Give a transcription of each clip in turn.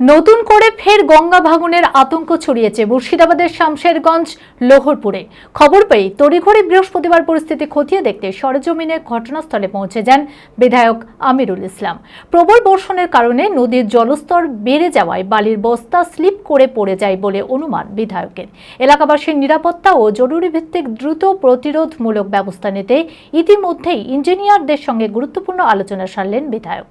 নতুন করে ফের গঙ্গা ভাঙনের আতঙ্ক ছড়িয়েছে মুর্শিদাবাদের শামশেরগঞ্জ, লোহরপুরে। খবর পেয়ে তড়িঘড়ি বৃহস্পতিবার পরিস্থিতি খতিয়ে দেখতে সরেজমিনে ঘটনাস্থলে পৌঁছে যান বিধায়ক আমিরুল ইসলাম। প্রবল বর্ষণের কারণে নদীর জলস্তর বেড়ে যাওয়ায় বালির বস্তা স্লিপ করে পড়ে যায় বলে অনুমান বিধায়কের। এলাকাবাসীর নিরাপত্তা ও জরুরি ভিত্তিক দ্রুত প্রতিরোধমূলক ব্যবস্থা নিতে ইতিমধ্যেই ইঞ্জিনিয়ারদের সঙ্গে গুরুত্বপূর্ণ আলোচনা সারলেন বিধায়ক।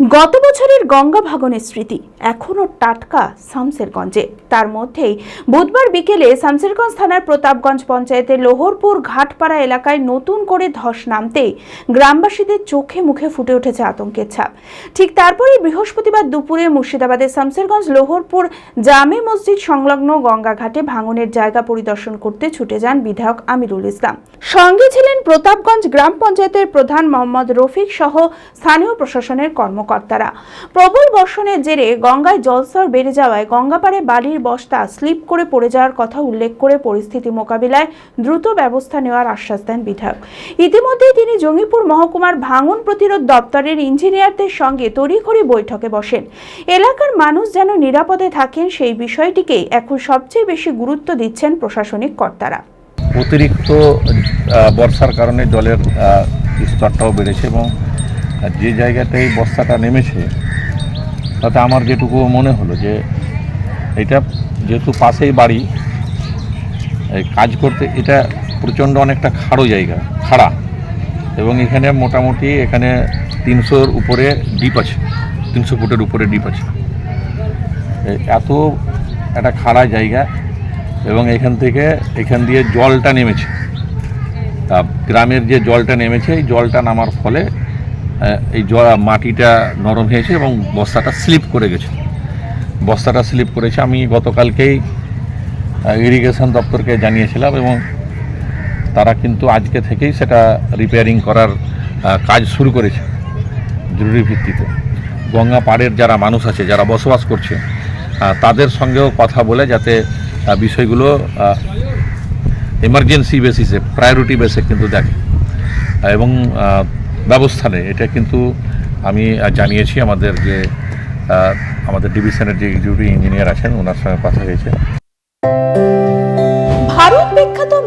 গত বছরের গঙ্গা ভাগনের স্মৃতি এখনও টাটকা শামসেরগঞ্জে। তার মধ্যেই বুধবার বিকেলে শামসেরগঞ্জ থানার প্রতাপগঞ্জ পঞ্চায়েতের লোহরপুর ঘাটপাড়া এলাকায় নতুন করে ধস নামতেই গ্রামবাসীদের চোখে মুখে ফুটে উঠেছে আতঙ্কের ছাপ। ঠিক তারপরেই বৃহস্পতিবার দুপুরে মুর্শিদাবাদের শামসেরগঞ্জ লোহরপুর জামে মসজিদ সংলগ্ন গঙ্গা ঘাটে ভাঙনের জায়গা পরিদর্শন করতে ছুটে যান বিধায়ক আমিরুল ইসলাম। সঙ্গে ছিলেন প্রতাপগঞ্জ গ্রাম পঞ্চায়েতের প্রধান মোহাম্মদ রফিক সহ স্থানীয় প্রশাসনের কর্মকর্তারা। প্রবল বর্ষণের জেরে গঙ্গায় জলস্তর বেড়ে যাওয়ায় গঙ্গাপাড়ে বালির বস্তা স্লিপ করে পড়ে যাওয়ার কথা উল্লেখ করে পরিস্থিতি মোকাবিলায় দ্রুত ব্যবস্থা নেওয়ার আশ্বাস দেন বিধায়ক। ইতিমধ্যেই তিনি জঙ্গিপুর মহকুমার ভাঙন প্রতিরোধ দপ্তরের ইঞ্জিনিয়ারদের সঙ্গে তড়িঘড়ি বৈঠকে বসেন। এলাকার মানুষ যেন নিরাপদে থাকেন সেই বিষয়টিকেই এখন সবচেয়ে বেশি গুরুত্ব দিচ্ছেন প্রশাসনিক কর্তারা। অতিরিক্ত বর্ষার কারণে জলের স্তরটাও বেড়েছে এবং যে জায়গাটায় বস্তাটা নেমেছে, তাতে আমার যেটুকু মনে হলো যে এটা যেহেতু পাশেই বাড়ি, এই কাজ করতে এটা প্রচণ্ড অনেকটা খাড়ো জায়গা, খাড়া। এবং এখানে মোটামুটি এখানে তিনশোর উপরে ডিপ আছে, তিনশো ফুটের উপরে ডিপ আছে। এত একটা খাড়া জায়গা এবং এখান থেকে এখান দিয়ে জলটা নেমেছে। তা গ্রামের যে জলটা নেমেছে, এই জলটা নামার ফলে এই জল মাটিটা নরম হয়েছে এবং বস্তাটা স্লিপ করে গেছে। বস্তাটা স্লিপ করেছে। আমি গতকালকেই ইরিগেশন দপ্তরকে জানিয়েছিলাম এবং তারা কিন্তু আজকে থেকেই সেটা রিপেয়ারিং করার কাজ শুরু করেছে জরুরি ভিত্তিতে। গঙ্গা পাড়ের যারা মানুষ আছে, যারা বসবাস করছে তাদের সঙ্গেও কথা বলে যাতে বিষয়গুলো এমার্জেন্সি বেসিসে প্রায়োরিটি বেসে কিন্তু দেখে। এবং ব্যবস্থা নেই। এটা কিন্তু আমি জানিয়েছি আমাদের যে আমাদের ডিভিশনের যে এক্সিকিউটিভ ইঞ্জিনিয়ার আছেন, ওনার সঙ্গে কথা হয়েছে।